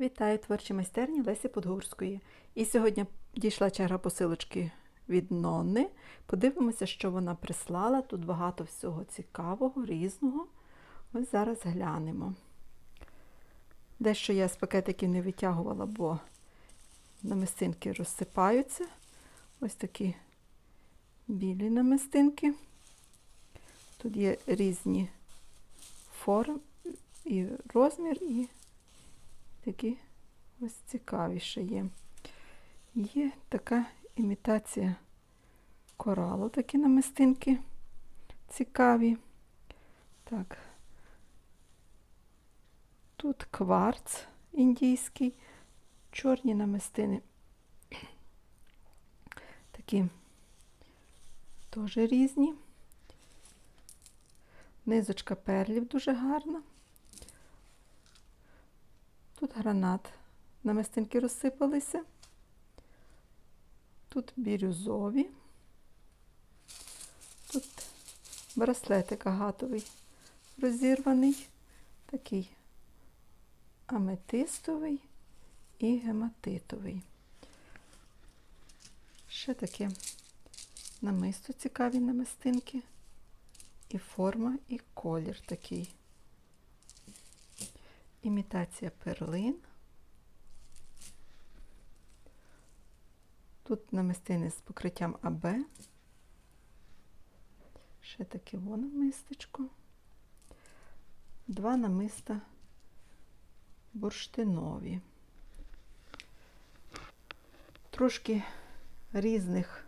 Вітаю творчі майстерні Лесі Подгурської. І сьогодні дійшла черга посилочки від Нонни. Подивимося, що вона прислала. Тут багато всього цікавого, різного. Ось зараз глянемо. Дещо я з пакетиків не витягувала, бо намистинки розсипаються. Ось такі білі намистинки. Тут є різні форми і розмір, і такі ось цікавіше є. Є така імітація коралу, такі намистинки цікаві. Так. Тут кварц індійський, чорні намистини. Такі теж різні. Низочка перлів дуже гарна. Тут гранат намистинки розсипалися. Тут бірюзові. Тут браслетик агатовий розірваний, такий аметистовий і гематитовий. Ще таке намисто цікаві намистинки. І форма, і колір такий. Імітація перлин. Тут намистини з покриттям АБ. Ще таке воно мистечко. Два намиста бурштинові. Трошки різних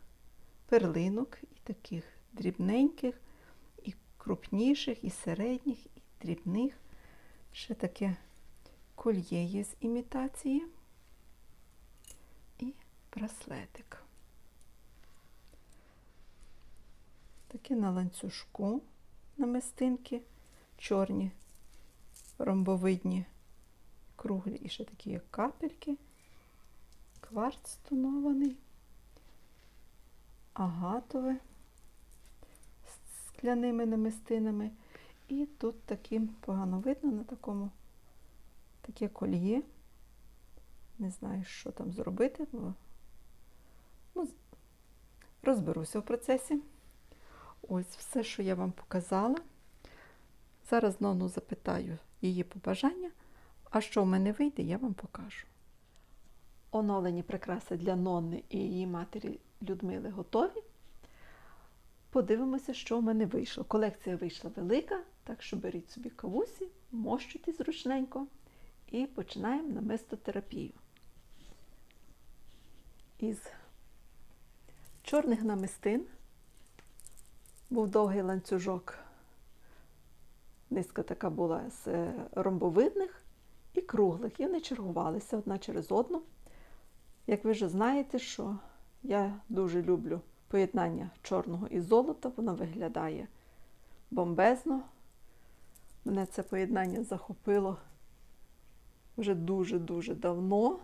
перлинок, і таких дрібненьких, і крупніших, і середніх, і дрібних. Ще таке кольє є з імітації і браслетик. Таке на ланцюжку намистинки, чорні, ромбовидні, круглі і ще такі як капельки, кварц тонований, агатове з скляними намистинами. І тут таким погано видно на такому таке кольє. Не знаю, що там зробити, бо ну, розберуся в процесі. Ось все, що я вам показала. Зараз Нону запитаю її побажання, а що в мене вийде, я вам покажу. Оновлені прикраси для Нонни і її матері Людмили готові. Подивимося, що в мене вийшло. Колекція вийшла велика, так що беріть собі кавусі, мощуйте зручненько і починаємо намистотерапію. Із чорних намистин був довгий ланцюжок. Низка така була з ромбовидних і круглих. І вони чергувалися одна через одну. Як ви вже знаєте, що я дуже люблю поєднання чорного і золота, воно виглядає бомбезно. Мене це поєднання захопило вже дуже-дуже давно.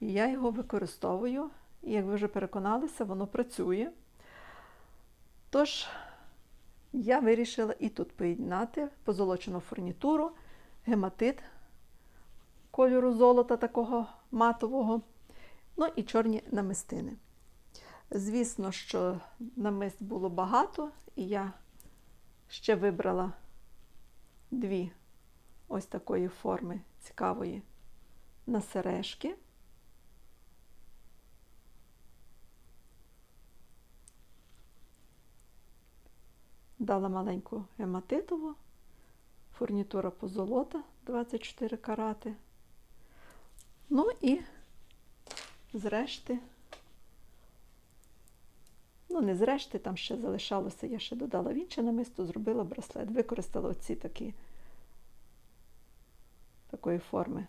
І я його використовую. І як ви вже переконалися, воно працює. Тож, я вирішила і тут поєднати позолочену фурнітуру, гематит кольору золота такого матового, ну і чорні намистини. Звісно, що намист було багато, і я ще вибрала дві ось такої форми цікавої на сережки. Дала маленьку гематитову, фурнітура позолота 24 карати. Ну і зрешти, ну, не зрешти, там ще залишалося, я ще додала в інше намисто, зробила браслет, використала оці такі такої форми.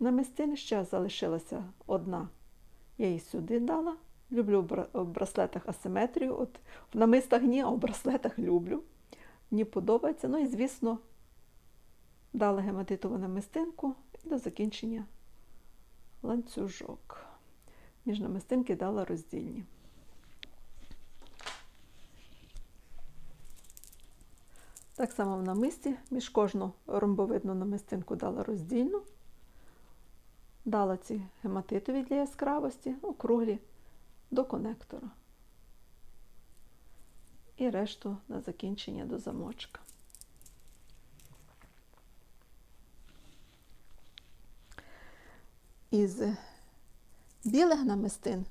Намистини ще залишилася одна. Я її сюди дала. Люблю в браслетах асиметрію. От В намистах ні, а в браслетах люблю. Мені подобається. Ну і, звісно, дала гематитову намистинку і до закінчення ланцюжок. Між намистинки дала роздільні. Так само в намисті між кожну ромбовидну намистинку дала роздільну. Дала ці гематитові для яскравості, ну, круглі до конектора. І решту на закінчення до замочка. Із білих намистин,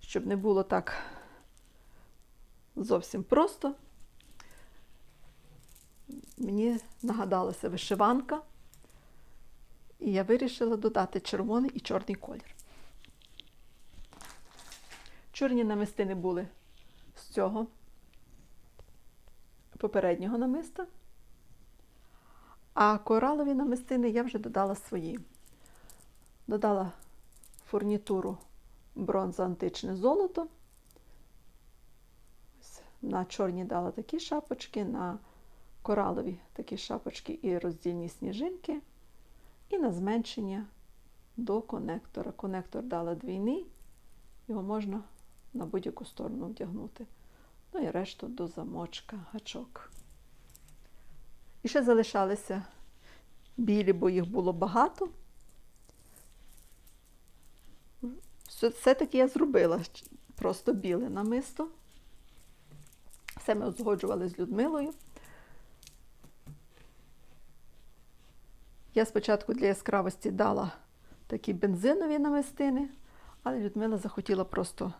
щоб не було так зовсім просто, мені нагадалася вишиванка, і я вирішила додати червоний і чорний колір. Чорні намистини були з цього попереднього намиста, а коралові намистини я вже додала свої. Додала фурнітуру бронза античне золото. На чорні дала такі шапочки, на коралові такі шапочки і роздільні сніжинки. І на зменшення до конектора. Конектор дала двійний, його можна на будь-яку сторону вдягнути. Ну і решту до замочка, гачок. І ще залишалися білі, бо їх було багато. Все-таки я зробила просто біле намисто. Все ми узгоджували з Людмилою. Я спочатку для яскравості дала такі бензинові намистини, але Людмила захотіла просто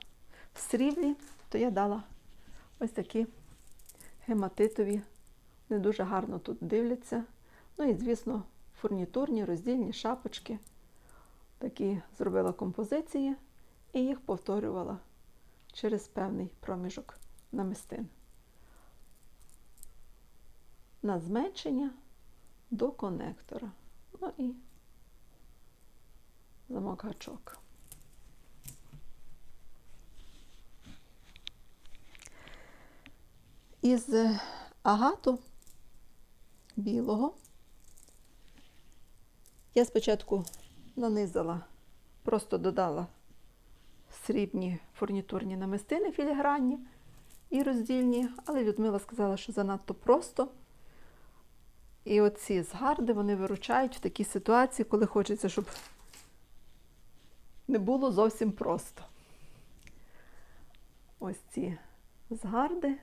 в сріблі, то я дала ось такі гематитові, не дуже гарно тут дивляться. Ну і, звісно, фурнітурні, роздільні шапочки. Такі зробила композиції і їх повторювала через певний проміжок намистин. На зменшення до конектора. Ну і замок гачок. Із агату білого я спочатку нанизала, просто додала срібні фурнітурні намистини філігранні і роздільні, але Людмила сказала, що занадто просто. І оці згарди вони виручають в такій ситуації, коли хочеться, щоб не було зовсім просто. Ось ці згарди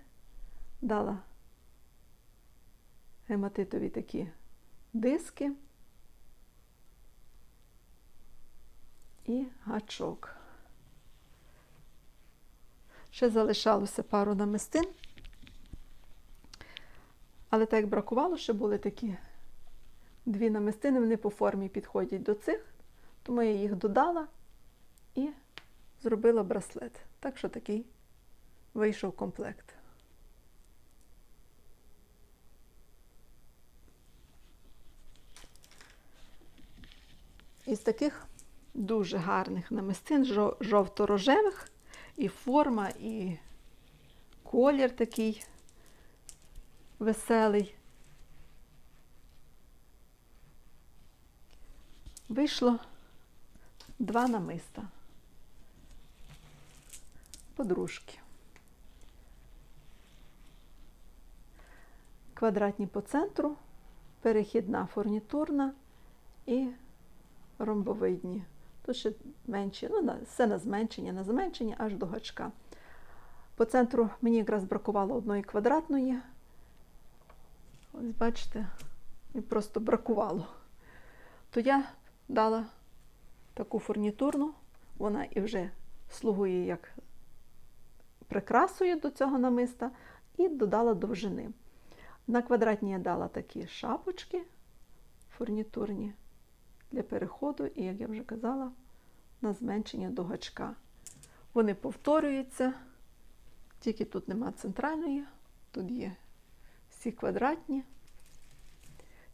дала гематитові такі диски і гачок. Ще залишалося пару намистин. Але так як бракувало, ще були такі дві намистини, вони по формі підходять до цих, тому я їх додала і зробила браслет. Так що такий вийшов комплект. Із таких дуже гарних намистин, жовто-рожевих, і форма, і колір такий веселий. Вийшло два намиста. Подружки. Квадратні по центру, перехідна фурнітурна і ромбовидні. Тут ще менші, ну, все на зменшення, на зменшення аж до гачка. По центру мені якраз бракувало одної квадратної. Ось бачите, і просто бракувало. То я дала таку фурнітурну, вона і вже слугує як прикрасою до цього намиста, і додала довжини. На квадратні я дала такі шапочки фурнітурні для переходу, і, як я вже казала, на зменшення до гачка. Вони повторюються, тільки тут нема центральної, тут є всі квадратні.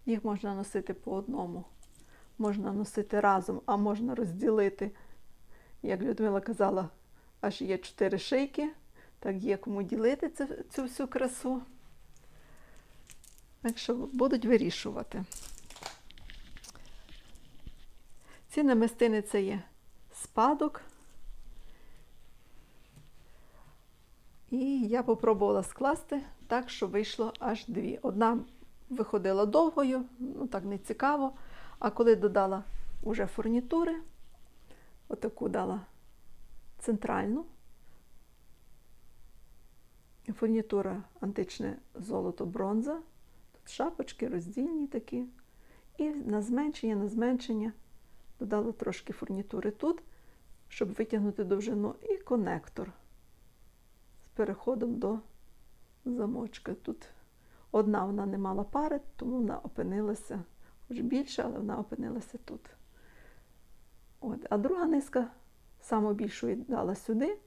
Їх можна носити по одному. Можна носити разом, а можна розділити, як Людмила казала, аж є чотири шийки, так є кому ділити цю, цю всю красу. Так що будуть вирішувати. Ці намистини це є спадок. І я попробувала скласти так, що вийшло аж дві. Одна виходила довгою, ну так не цікаво. А коли додала уже фурнітури. Отаку дала центральну. Фурнітура античне золото бронза. Тут шапочки роздільні такі. І на зменшення, на зменшення додала трошки фурнітури тут, щоб витягнути довжину, і конектор з переходом до замочка. Тут одна вона не мала пари, тому вона опинилася, хоч більше, але вона опинилася тут. От. А друга низка саму більшу дала сюди.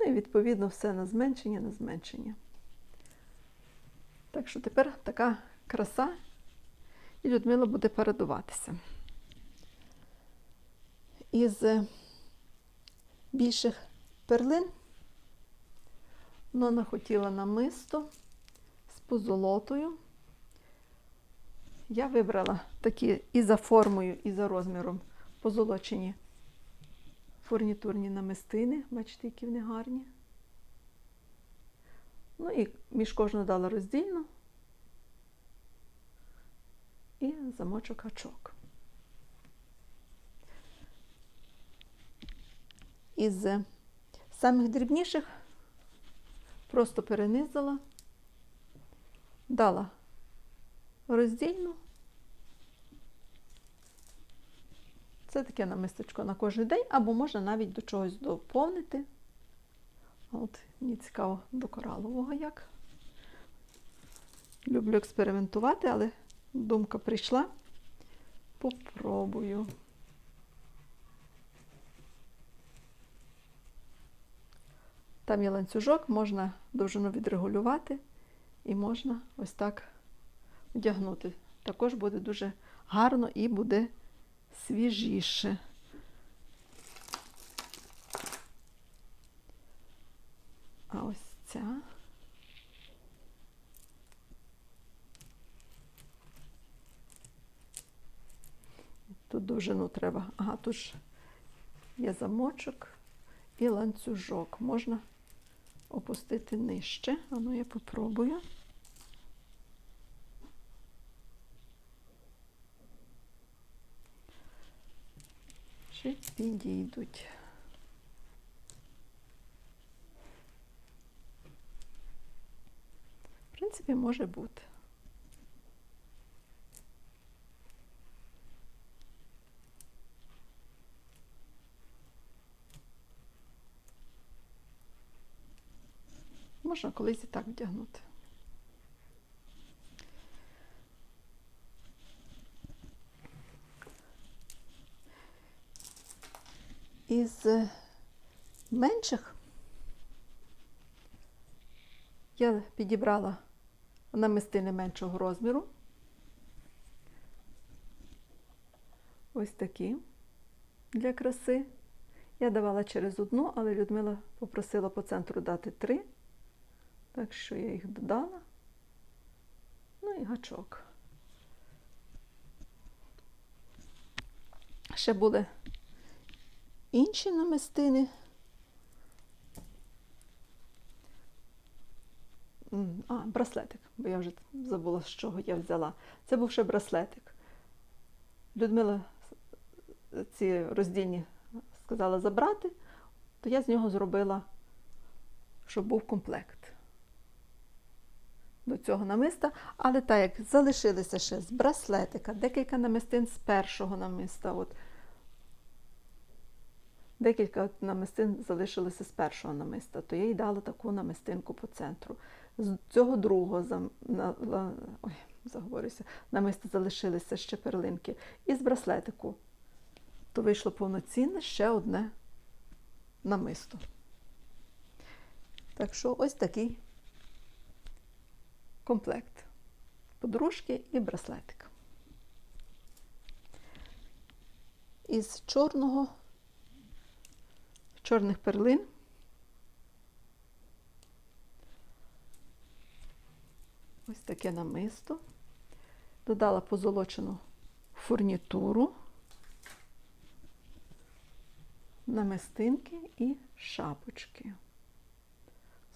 Ну і відповідно все на зменшення, на зменшення. Так що тепер така краса, і Людмила буде передуватися. Із більших перлин вона хотіла намисто з позолотою. Я вибрала такі і за формою, і за розміром позолочені фурнітурні намистини. Бачите, які вони гарні. Ну і між кожну дала роздільну і замочок гачок. Із самих дрібніших просто перенизала, дала роздільну. Це таке намисточко на кожен день, або можна навіть до чогось доповнити. От мені цікаво до коралового як. Люблю експериментувати, але думка прийшла. Попробую. Там є ланцюжок, можна довжину відрегулювати і можна ось так одягнути. Також буде дуже гарно і буде свіжіше. А ось ця. Тут довжину треба. Ага, тут ж є замочок і ланцюжок. Можна опустити нижче. А ну я попробую. Чи підійдуть. В принципі, може бути. Можна колись і так вдягнути. Із менших я підібрала намистини меншого розміру. Ось такі для краси. Я давала через одну, але Людмила попросила по центру дати три. Так що я їх додала. Ну і гачок. Ще були інші намистини. А, браслетик, бо я вже забула, з чого я взяла. Це був ще браслетик. Людмила ці роздільні сказала забрати, то я з нього зробила, щоб був комплект до цього намиста. Але так як залишилися ще з браслетика, декілька намистин з першого намиста. От, Декілька намистин залишилися з першого намиста, то я їй дала таку намистинку по центру. З цього другого зам... на... ой, заговорюся, намиста залишилися ще перлинки. І з браслетику то вийшло повноцінне ще одне намисто. Так що ось такий комплект. Подружки і браслетик. Із чорного чорних перлин. Ось таке намисто. Додала позолочену фурнітуру, намистинки і шапочки.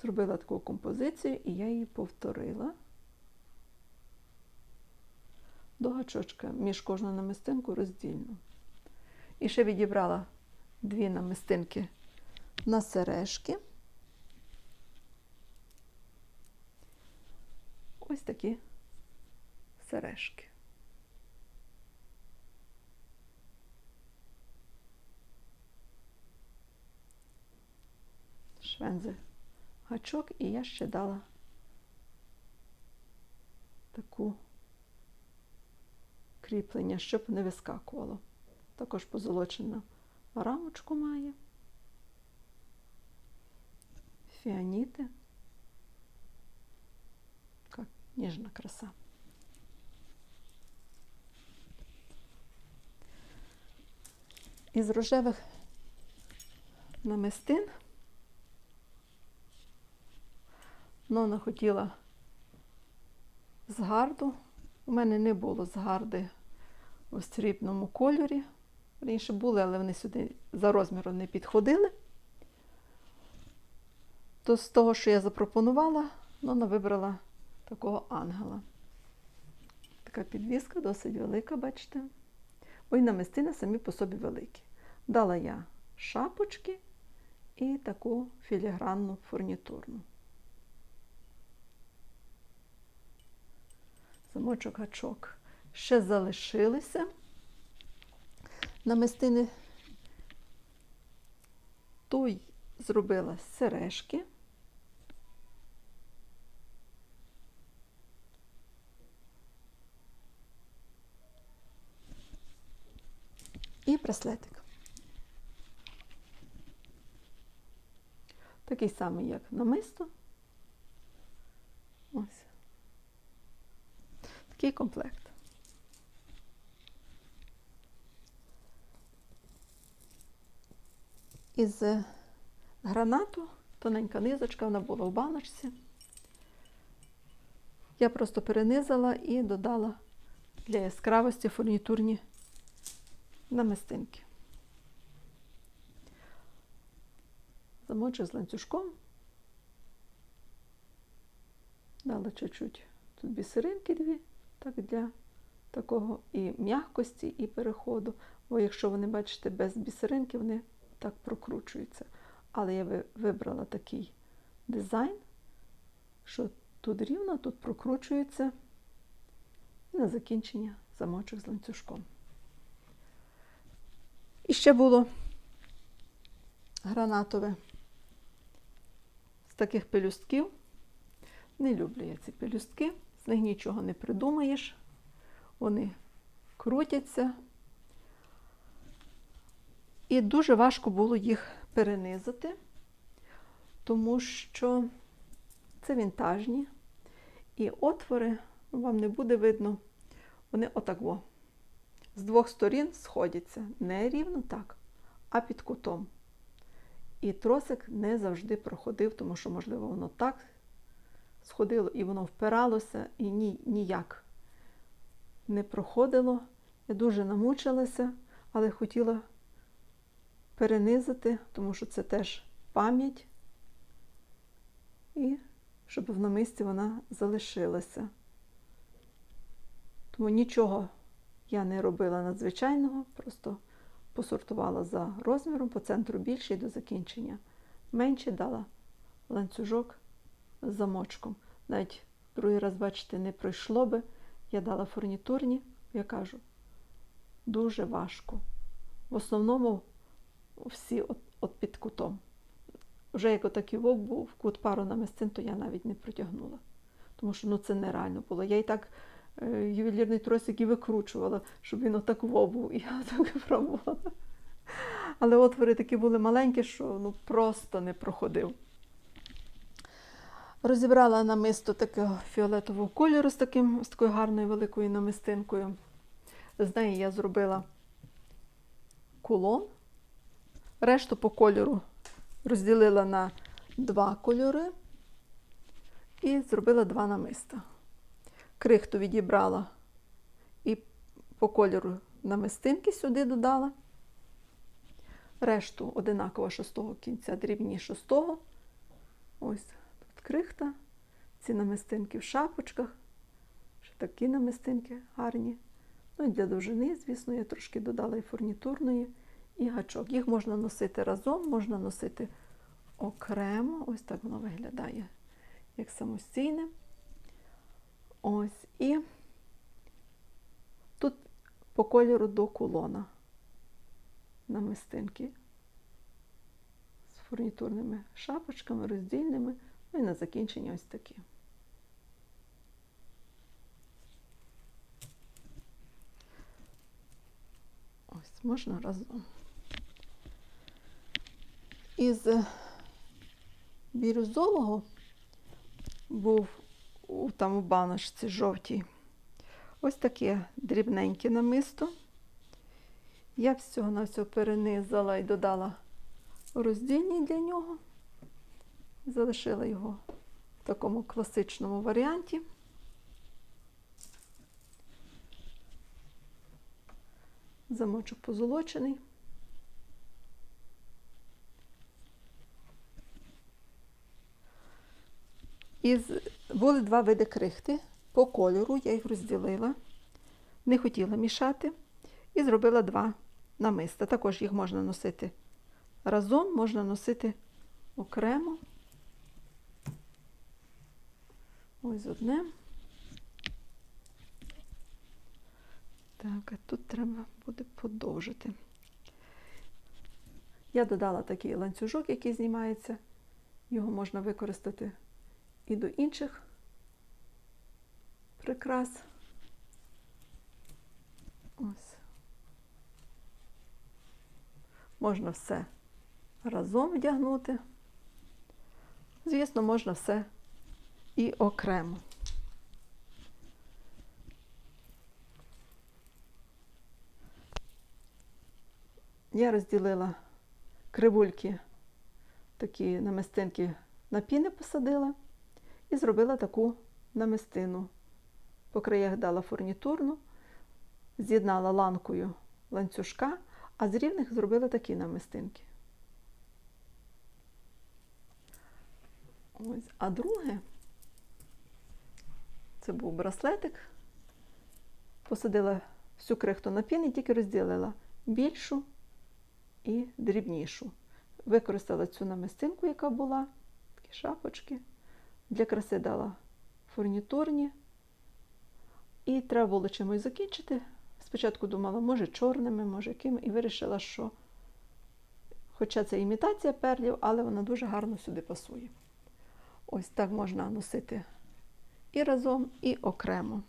Зробила таку композицію і я її повторила до гачочка між кожну намистинку роздільно. І ще відібрала дві намистинки на сережки. Ось такі сережки. Швензи гачок, і я ще дала таку кріплення, щоб не вискакувало. Також позолочена рамочку має. Фіаніти. Така ніжна краса. Із рожевих намистин Нона хотіла згарду. У мене не було згарди у срібному кольорі. Раніше були, але вони сюди за розміром не підходили. То з того, що я запропонувала, Нона вибрала такого ангела. Така підвіска, досить велика, бачите. Ой, намистини самі по собі великі. Дала я шапочки і таку філігранну фурнітурну. Замочок гачок ще залишилися. Намистини той зробила сережки. І браслетик. Такий самий, як намисто. Ось. Такий комплект. Із гранату тоненька низочка, вона була в баночці. Я просто перенизала і додала для яскравості фурнітурні намистинки. Замочу з ланцюжком. Дала чуть-чуть тут бісеринки дві, так для такого і м'якості, і переходу. Бо якщо вони, бачите, без бісеринки, вони так прокручуються. Але я вибрала такий дизайн, що тут рівно, тут прокручується і на закінчення замочок з ланцюжком. І ще було гранатове з таких пелюстків. Не люблю я ці пелюстки, з них нічого не придумаєш. Вони крутяться. І дуже важко було їх перенизати, тому що це вінтажні. І отвори, вам не буде видно, вони отак. З двох сторін сходяться. Не рівно так, а під кутом. І тросик не завжди проходив, тому що, можливо, воно так сходило і воно впиралося, і ні, ніяк не проходило. Я дуже намучилася, але хотіла перенизити, тому що це теж пам'ять, і щоб в намисті вона залишилася. Тому нічого я не робила надзвичайного, просто посортувала за розміром, по центру більше і до закінчення. Менше дала ланцюжок замочком. Навіть другий раз, бачите, не пройшло би. Я дала фурнітурні, я кажу, дуже важко. В основному всі от, от під кутом. Вже як отакий вовк був кут пару намистин, то я навіть не протягнула. Тому що ну, це нереально було. Я і так е, ювелірний тросик і викручувала, щоб він отак вов був. І я так пробувала. Але отвори такі були маленькі, що ну, просто не проходив. Розібрала намисто такого фіолетового кольору з, таким, з такою гарною великою намистинкою. З неї я зробила кулон. Решту по кольору розділила на два кольори і зробила два намиста. Крихту відібрала і по кольору намистинки сюди додала. Решту одинаково шостого кінця, дрібні шостого. Ось крихта, ці намистинки в шапочках. Ще такі намистинки гарні. Ну і для довжини, звісно, я трошки додала і фурнітурної. і гачок. Їх можна носити разом, можна носити окремо. Ось так воно виглядає, як самостійне. Ось і тут по кольору до кулона намистинки з фурнітурними шапочками, роздільними, ну і на закінчення ось такі. Ось можна разом. Із бірюзового був у, там у баночці жовтій. Ось таке дрібненьке намисто. Я всього на все перенизала і додала роздільні для нього. Залишила його в такому класичному варіанті. Замочок позолочений. Із, були два види крихти. По кольору я їх розділила, не хотіла мішати і зробила два намиста. Також їх можна носити разом, можна носити окремо. Ось одне. Так, а тут треба буде подовжити. Я додала такий ланцюжок, який знімається. Його можна використати і до інших прикрас. Ось. Можна все разом вдягнути. Звісно, можна все і окремо. Я розділила кривульки, такі намистинки на піни посадила і зробила таку намистину. По краях дала фурнітурну, з'єднала ланкою ланцюжка, а з рівних зробила такі намистинки. Ось. А друге, це був браслетик. Посадила всю крихту на пін і тільки розділила більшу і дрібнішу. Використала цю намистинку, яка була, такі шапочки. Для краси дала фурнітурні. І треба було чимось закінчити. Спочатку думала, може, чорними, може якими, і вирішила, що, хоча це імітація перлів, але вона дуже гарно сюди пасує. Ось так можна носити і разом, і окремо.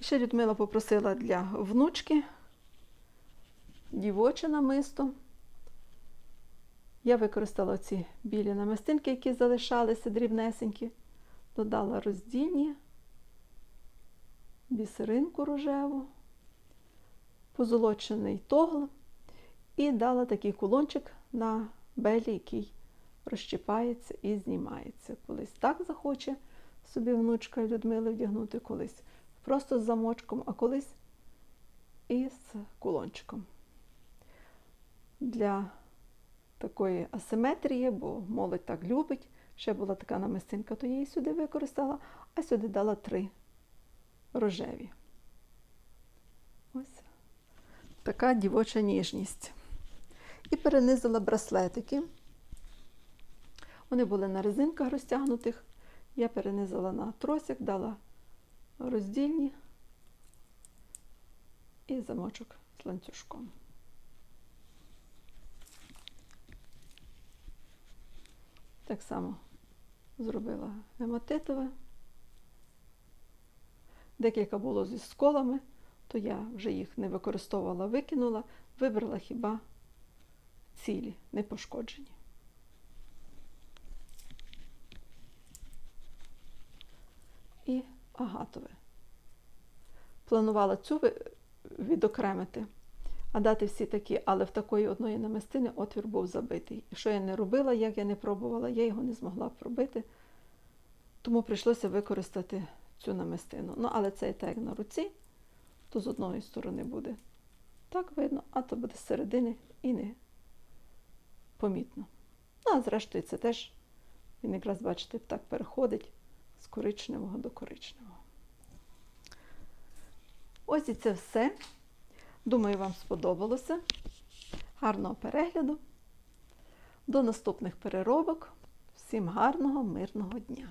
Ще Людмила попросила для внучки дівоче намисто. Я використала ці білі намистинки, які залишалися дрібнесенькі, додала роздільні, бісеринку рожеву, позолочений тогл і дала такий кулончик на белі, який розщипається і знімається. Колись так захоче собі внучка Людмили вдягнути, колись просто з замочком, а колись і з кулончиком. Для такої асиметрії, бо молодь так любить. Ще була така намистинка, то її сюди використала, а сюди дала три рожеві. Ось така дівоча ніжність. І перенизила браслетики. Вони були на резинках розтягнутих. Я перенизала на тросик, дала роздільні і замочок з ланцюжком. Так само зробила гематитове. Декілька було зі сколами, то я вже їх не використовувала, викинула, вибрала хіба цілі, не пошкоджені. І агатове. Планувала цю відокремити, а дати всі такі, але в такої одної намистини отвір був забитий. І що я не робила, як я не пробувала, я його не змогла пробити, тому прийшлося використати цю намистину. Ну, але це і так на руці, то з одної сторони буде так видно, а то буде з середини і не помітно. Ну, а зрештою, це теж, він якраз, бачите, так переходить коричневого до коричневого. Ось і це все. Думаю, вам сподобалося. Гарного перегляду. До наступних переробок. Всім гарного, мирного дня!